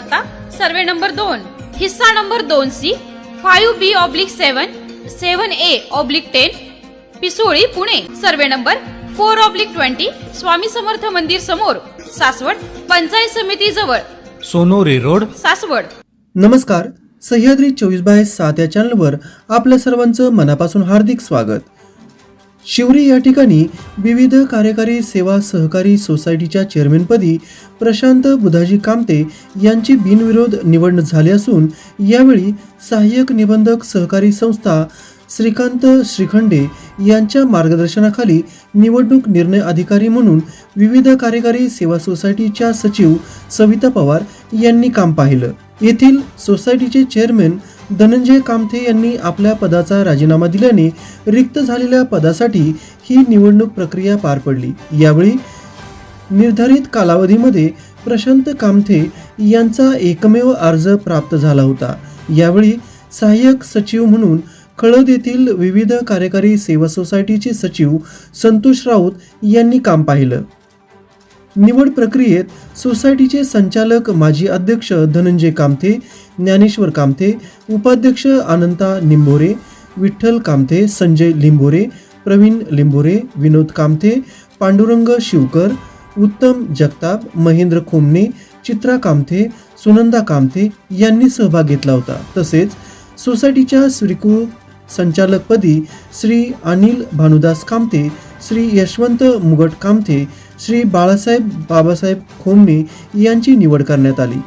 Survey number दोन हिस्सा number दोन C five B oblique seven seven A oblique ten Pisoli Pune. Survey number four oblique twenty Swami Samarth मंदिर समोर सासवड पंचायत समिती जवळ. Sonori road. Saswad. नमस्कार सह्याद्री चोवीस बाय सात या चॅनलवर आपल्या सर्वांचं मनापासून हार्दिक स्वागत. शिवरी या ठिकाणी विविध कार्यकारी सेवा सहकारी सोसायटीच्या चेअरमॅनपदी प्रशांत बुधाजी कामते यांची बिनविरोध निवड झाली असून यावेळी सहाय्यक निबंधक सहकारी संस्था श्रीकांत श्रीखंडे यांच्या मार्गदर्शनाखाली निवडणूक निर्णय अधिकारी म्हणून विविध कार्यकारी सेवा सोसायटीच्या सचिव सविता पवार यांनी काम पाहिलं. येथील सोसायटीचे चेअरमॅन धनंजय कामथे यांनी आपल्या पदाचा राजीनामा दिल्याने रिक्त झालेल्या पदासाठी ही निवडणूक प्रक्रिया पार पडली. यावेळी निर्धारित कालावधीमध्ये प्रशांत कामथे यांचा एकमेव अर्ज प्राप्त झाला होता. यावेळी सहाय्यक सचिव म्हणून खळद येथील विविध कार्यकारी सेवा सोसायटीचे सचिव संतोष राऊत यांनी काम पाहिलं. निवड प्रक्रियेत सोसायटीचे संचालक माजी अध्यक्ष धनंजय कामथे ज्ञानेश्वर कामथे उपाध्यक्ष अनंता निंबोरे विठ्ठल कामथे संजय लिंबोरे प्रवीण लिंबोरे विनोद कामथे पांडुरंग शिवकर उत्तम जगताप महेंद्र खोमने चित्रा कामथे सुनंदा कामथे यांनी सहभाग घेतला होता. तसेच सोसायटीच्या स्वीकृत संचालकपदी श्री अनिल भानुदास कामते श्री यशवंत मुगट कामथे श्री बाळासाहेब बाबासाहेब खोमणे यांची निवड करण्यात आली.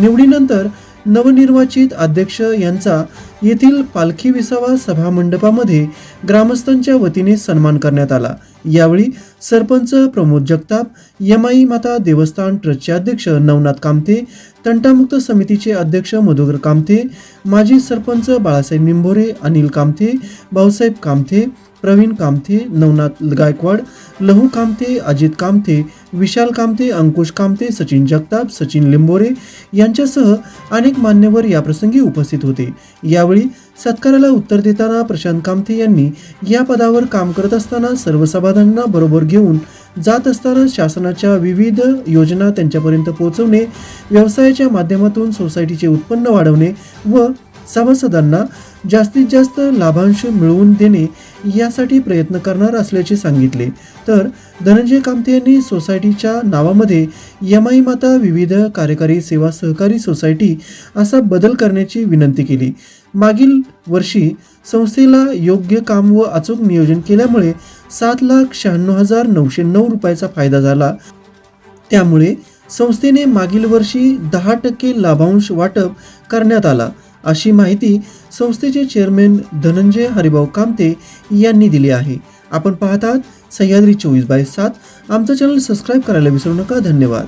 निवडीनंतर नवनिर्वाचित अध्यक्ष यांचा येथील पालखी विसावा सभा मंडपामध्ये ग्रामस्थांच्या वतीने सन्मान करण्यात आला. यावेळी सरपंच प्रमोद जगताप यमाई माता देवस्थान ट्रस्टचे अध्यक्ष नवनाथ कामते तंटामुक्त समितीचे अध्यक्ष मधुकर कामते माजी सरपंच बाळासाहेब निंभोरे अनिल कामते भाऊसाहेब कामथे प्रवीण कामथे नवनाथ गायकवाड लहू कामते अजित कामथे विशाल कामते अंकुश कामते सचिन जगताप सचिन लिंबोरे यांच्यासह अनेक मान्यवर याप्रसंगी उपस्थित होते. यावेळी सत्काराला उत्तर देताना प्रशांत कामथे यांनी या पदावर काम करत असताना सर्व सभाधांना बरोबर घेऊन जात असताना शासनाच्या विविध योजना त्यांच्यापर्यंत पोहोचवणे व्यवसायाच्या माध्यमातून सोसायटीचे उत्पन्न वाढवणे व सभासदांना जास्तीत जास्त लाभांश मिळवून देणे यासाठी प्रयत्न करणार असल्याचे सांगितले. तर धनंजय कामते यांनी सोसायटीच्या नावामध्ये यमाई माता विविध कार्यकारी सेवा सहकारी सोसायटी असा बदल करण्याची विनंती केली. मागील वर्षी संस्थेला योग्य काम व अचूक नियोजन केल्यामुळे सात लाख शहाण्णव हजार नऊशे नऊ रुपयाचा फायदा झाला. त्यामुळे संस्थेने मागील वर्षी दहा टक्के लाभांश वाटप करण्यात आला. अशी माहिती संस्थेचे चेअरमॅन धनंजय हरिभाऊ कामते यांनी दिली आहे. आपण पाहतात सह्याद्री चोवीस बाय सात. आमचं चॅनल सबस्क्राईब करायला विसरू नका. धन्यवाद.